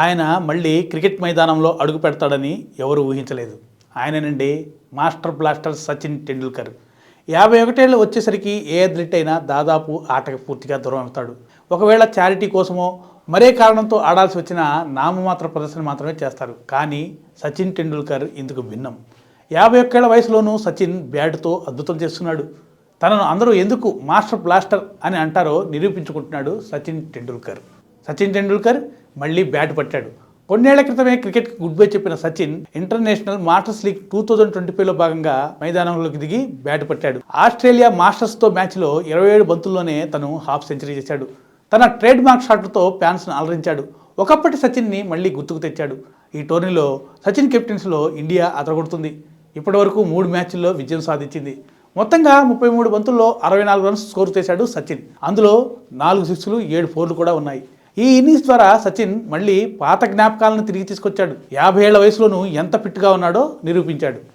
ఆయన మళ్ళీ క్రికెట్ మైదానంలో అడుగు పెడతాడని ఎవరు ఊహించలేదు. ఆయననండి మాస్టర్ బ్లాస్టర్ సచిన్ టెండూల్కర్. యాభై ఒకటేళ్ళు వచ్చేసరికి ఏ అథ్లెట్ అయినా దాదాపు ఆటకు పూర్తిగా దూరం అవుతాడు. ఒకవేళ చారిటీ కోసమో మరే కారణంతో ఆడాల్సి వచ్చిన నామమాత్ర ప్రదర్శన మాత్రమే చేస్తారు. కానీ సచిన్ టెండూల్కర్ ఇందుకు భిన్నం. యాభై ఒక్కేళ్ళ వయసులోనూ సచిన్ బ్యాట్తో అద్భుతం చేస్తున్నాడు. తనను అందరూ ఎందుకు మాస్టర్ బ్లాస్టర్ అని అంటారో నిరూపించుకుంటున్నాడు సచిన్ టెండూల్కర్. సచిన్ టెండూల్కర్ మళ్ళీ బ్యాట్ పట్టాడు. కొన్నేళ్ళ క్రితమే క్రికెట్కి గుడ్ బై చెప్పిన Sachin international masters league two thousand twenty ఫైవ్లో భాగంగా మైదానంలోకి దిగి బ్యాట్ పట్టాడు. ఆస్ట్రేలియా మాస్టర్స్తో మ్యాచ్లో ఇరవై ఏడు బంతుల్లోనే తను హాఫ్ సెంచరీ చేశాడు. తన ట్రేడ్ మార్క్ షాట్లతో ఫ్యాన్స్ను అలరించాడు ఒకప్పటి సచిన్ని మళ్ళీ గుర్తుకు తెచ్చాడు. ఈ టోర్నీలో సచిన్ కెప్టెన్స్లో ఇండియా అదరగొడుతుంది. ఇప్పటివరకు మూడు మ్యాచ్ల్లో విజయం సాధించింది. మొత్తంగా ముప్పై మూడు బంతుల్లో అరవై నాలుగు రన్స్ స్కోర్ చేశాడు సచిన్. అందులో నాలుగు సిక్స్లు ఏడు ఫోర్లు కూడా ఉన్నాయి. ఈ ఇన్నింగ్స్ ద్వారా సచిన్ మళ్ళీ పాత జ్ఞాపకాలను తిరిగి తీసుకొచ్చాడు. యాభై ఏళ్ళ వయసులోనూ ఎంత ఫిట్గా ఉన్నాడో నిరూపించాడు.